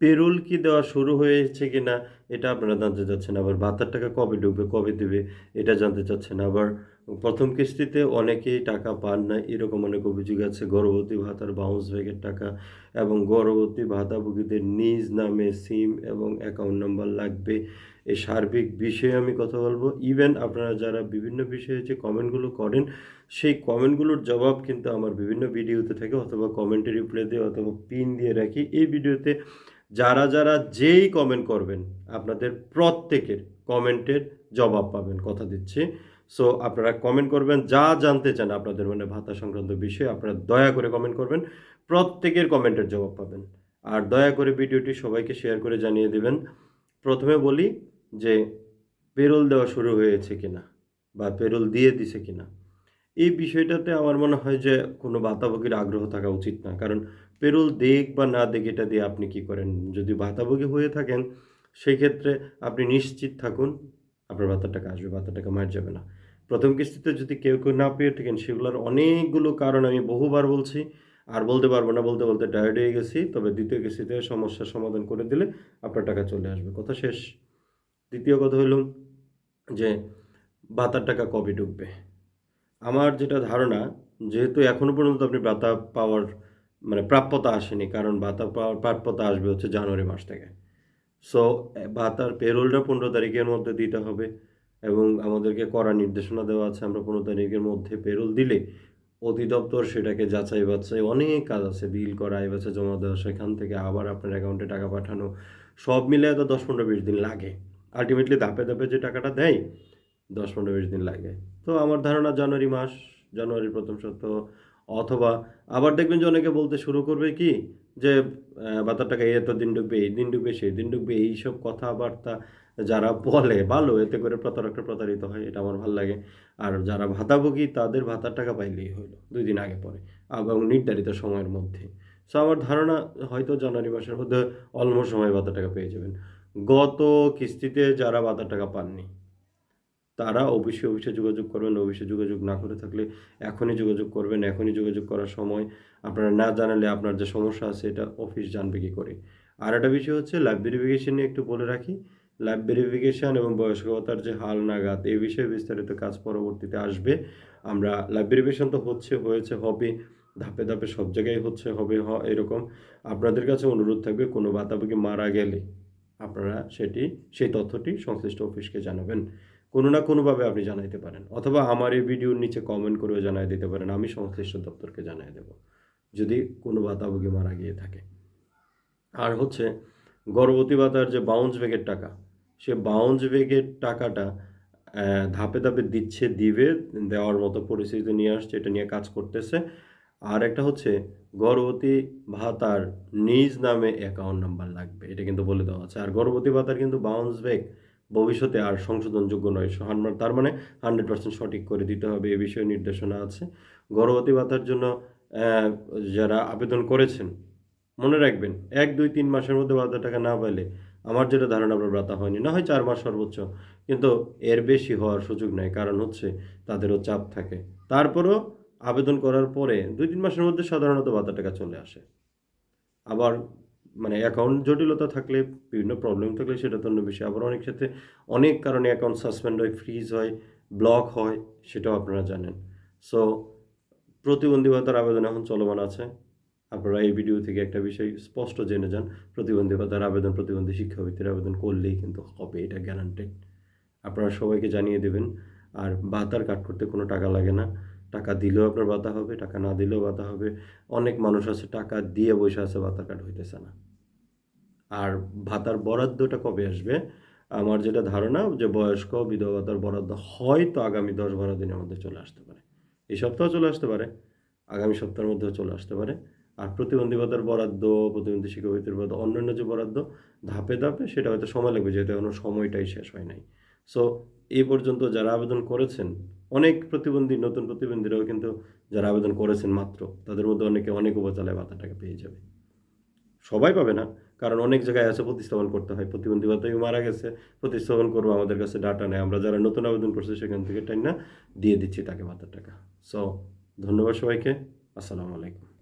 Payroll কি দেওয়া শুরু হয়েছে কি না এটা আপনারা জানতে চাচ্ছেন। আবার ভাতার টাকা কবে ঢুকবে কবে দেবে, এটা জানতে চাচ্ছেন। আবার প্রথম কিস্তিতে অনেকেই টাকা পান না, এরকম অনেক অভিযোগ আছে। গর্ভবতী ভাতার বাউন্স ব্যাগের টাকা এবং গর্ভবতী ভাতাভোগীদের নিজ নামে সিম এবং অ্যাকাউন্ট নাম্বার লাগবে। এই সার্বিক বিষয়ে আমি কথা বলব। ইভেন আপনারা যারা বিভিন্ন বিষয়ে যে কমেন্টগুলো করেন, সেই কমেন্টগুলোর জবাব কিন্তু আমার বিভিন্ন ভিডিওতে থাকে, অথবা কমেন্টে রিপ্লাই দিয়ে অথবা পিন দিয়ে রাখি। এই ভিডিওতে যারা যারা যেই কমেন্ট করবেন, আপনাদের প্রত্যেকের কমেন্টের জবাব পাবেন, কথা দিচ্ছি। সো আপনারা কমেন্ট করবেন, যা জানতে চান আপনাদের মানে ভাতা সংক্রান্ত বিষয়ে, আপনারা দয়া করে কমেন্ট করবেন, প্রত্যেকের কমেন্টের জবাব পাবেন। আর দয়া করে ভিডিওটি সবাইকে শেয়ার করে জানিয়ে দেবেন। প্রথমে বলি যে, পেরোল দেওয়া শুরু হয়েছে কিনা বা পেরোল দিয়ে দিছে কিনা? এই বিষয়টাতে আমার মনে হয় যে কোনো ভাতাভোগীর আগ্রহ থাকা উচিত না। কারণ পেরোল দেখ বা না দেখ এটা দিয়ে আপনি কি করেন? যদি ভাতাভোগী হয়ে থাকেন সেই ক্ষেত্রে আপনি নিশ্চিত থাকুন, আপনার ভাতার টাকা আসবে ভাতার টাকা মার যাবে না। প্রথম কিস্তিতে যদি কেউ কেউ না পেয়ে থাকেন, সেগুলোর অনেকগুলো কারণ আমি বহুবার বলছি। আর বলতে পারব না, বলতে বলতে টায়ার্ড হয়ে গেছি। তবে দ্বিতীয় কিস্তিতে সমস্যার সমাধান করে দিলে আপনার টাকা চলে আসবে। কথা শেষ। দ্বিতীয় কথা হলো যে ভাতার টাকা কবে ঢুকবে? আমার যেটা ধারণা, যেহেতু এখনও পর্যন্ত আপনি ভাতা পাওয়ার মানে প্রাপ্যতা আসেনি, কারণ ভাতা পাওয়ার প্রাপ্যতা আসবে হচ্ছে জানুয়ারি মাস থেকে। সো ভাতার পেরোলটা পনেরো তারিখের মধ্যে দিতে হবে এবং আমাদেরকে করা নির্দেশনা দেওয়া আছে, আমরা পনেরো তারিখের মধ্যে পেরোল দিলে অধিদপ্তর সেটাকে যাচাই বাছাই, অনেক কাজ আছে বিল করা এবারে জমা দেওয়া, সেখান থেকে আবার আপনার অ্যাকাউন্টে টাকা পাঠানো, সব মিলে তো দশ পনেরো বিশ দিন লাগে। আলটিমেটলি ধাপে ধাপে যে টাকাটা দেয়, দশ পনেরো বিশ দিন লাগে। তো আমার ধারণা জানুয়ারি মাস, জানুয়ারির প্রথম সপ্তাহ অথবা আবার দেখবেন যে অনেকে বলতে শুরু করবে কি যে ভাতার টাকা এত দিন ঢুকবে এই দিন ঢুকবে সেই দিন ঢুকবে এইসব কথাবার্তা যারা বলে, ভালো, এতে করে প্রতারকটা প্রতারিত হয়, এটা আমার ভালো লাগে। আর যারা ভাতাভোগী, তাদের ভাতার টাকা পাইলেই হলো দুই দিন আগে পরে, এবং নির্ধারিত সময়ের মধ্যে। সো আমার ধারণা হয়তো জানুয়ারি মাসের মধ্যে অলমোস্ট সময় ভাতার টাকা পেয়ে যাবেন। গত কিস্তিতে যারা ভাতার টাকা পাননি তারা অবশ্যই অফিসে যোগাযোগ করবেন, অফিসে যোগাযোগ না করে থাকলে এখনই যোগাযোগ করবেন, এখনই যোগাযোগ করার সময় আপনারা না জানালে আপনার যে সমস্যা আছে, এটা অফিস জানবে কী করে। আর একটা বিষয় হচ্ছে ল্যাব ভেরিফিকেশন নিয়ে একটু বলে রাখি। ল্যাব ভেরিফিকেশন এবং বয়স্কতার যে হাল নাগাদ, এই বিষয়ে বিস্তারিত কাজ পরবর্তীতে আসবে। আমরা ল্যাব ভেরিফিকেশন তো হচ্ছে, হয়েছে, হবে, ধাপে ধাপে সব জায়গায় হচ্ছে, হবে, হ, এরকম। আপনাদের কাছে অনুরোধ থাকবে, কোনো ভাতাভোগী মারা গেলে আপনারা সেটি, সেই তথ্যটি সংশ্লিষ্ট অফিসকে জানাবেন। কোনো না কোনোভাবে আপনি জানাইতে পারেন। অথবা আমার এই ভিডিওর নিচে কমেন্ট করেও জানাই দিতে পারেন, আমি সংশ্লিষ্ট দপ্তরকে জানাই দেব, যদি কোনো ভাতাভোগী মারা গিয়ে থাকে। আর হচ্ছে, গর্ভবতী ভাতার যে বাউন্স ব্যাগের টাকা, সে বাউন্স ব্যাগের টাকাটা ধাপে ধাপে দিচ্ছে, দিবে, দেওয়ার মতো পরিস্থিতি নিয়ে আসছে, এটা নিয়ে কাজ করতেছে। আর একটা হচ্ছে, গর্ভবতী ভাতার নিজ নামে অ্যাকাউন্ট নাম্বার লাগবে, এটা কিন্তু বলে দেওয়া আছে। আর গর্ভবতী ভাতার কিন্তু বাউন্স ব্যাগ ভবিষ্যতে আর সংশোধনযোগ্য নয়। তার মানে হান্ড্রেড পার্সেন্ট সঠিক করে দিতে হবে, এ বিষয়ে নির্দেশনা আছে। গর্ভবতী ভাতার জন্য যারা আবেদন করেছেন, মনে রাখবেন, এক, দুই, তিন মাসের মধ্যে ভাতা টাকা না পাইলে আমার যেটা ধারণা, আপনার ভাতা হয়নি। না হয় চার মাস সর্বোচ্চ, কিন্তু এর বেশি হওয়ার সুযোগ নেই, কারণ হচ্ছে তাদেরও চাপ থাকে। তারপরও আবেদন করার পরে দুই, তিন মাসের মধ্যে সাধারণত ভাতা টাকা চলে আসে। আবার মানে অ্যাকাউন্ট জটিলতা থাকলে, বিভিন্ন প্রবলেম থাকলে সেটা তো অন্য বিষয়। আবার অনেক ক্ষেত্রে অনেক কারণে অ্যাকাউন্ট সাসপেন্ড হয় ফ্রিজ হয় ব্লক হয়, সেটাও আপনারা জানেন। সো প্রতিবন্ধী ভাতার আবেদন এখন চলমান আছে। আপনারা এই ভিডিও থেকে একটা বিষয় স্পষ্ট জেনে যান। প্রতিবন্ধী ভাতার আবেদন, প্রতিবন্ধী শিক্ষাবৃত্তির আবেদন করলেই কিন্তু হবে, এটা গ্যারান্টেড আপনারা সবাইকে জানিয়ে দেবেন, আর ভাতার কাট করতে কোনো টাকা লাগে না। টাকা দিলেও আপনার ভাতা হবে, টাকা না দিলেও ভাতা হবে। অনেক মানুষ আছে, টাকা দিয়ে বসে আছে ভাতার কাট হইতেছে না। আর ভাতার বরাদ্দটা কবে আসবে? আমার যেটা ধারণা, যে বয়স্ক বিধবা ভাতার বরাদ্দ হয়তো আগামী দশ বারো দিনের মধ্যে চলে আসতে পারে। এই সপ্তাহ চলে আসতে পারে, আগামী সপ্তাহের মধ্যেও চলে আসতে পারে। আর প্রতিবন্ধী ভাতার বরাদ্দ, প্রতিবন্ধী শিক্ষাবৃত্তির বরাদ্দ, অন্যান্য যে বরাদ্দ, ধাপে ধাপে সেটা হয়তো সময় লাগবে, যেহেতু এখনও সময়টাই শেষ হয় নাই। সো এই পর্যন্ত যারা আবেদন করেছেন অনেক প্রতিবন্ধী, নতুন প্রতিবন্ধীরাও কিন্তু যারা আবেদন করেছেন মাত্র, তাদের মধ্যে অনেকে অনেক উপচালায় ভাতাটাকে পেয়ে যাবে। সবাই পাবে না, কারণ অনেক জায়গায় আছে প্রতিস্থাপন করতে হয়। প্রতিবন্ধী ভাতায় মারা গেছে, প্রতিস্থাপন করব, আমাদের কাছে ডাটা নেয় আমরা যারা নতুন আবেদন করছি, সেখান থেকে টাইম না দিয়ে দিচ্ছি তাকে ভাতার টাকা। সো ধন্যবাদ সবাইকে। আসসালামু আলাইকুম।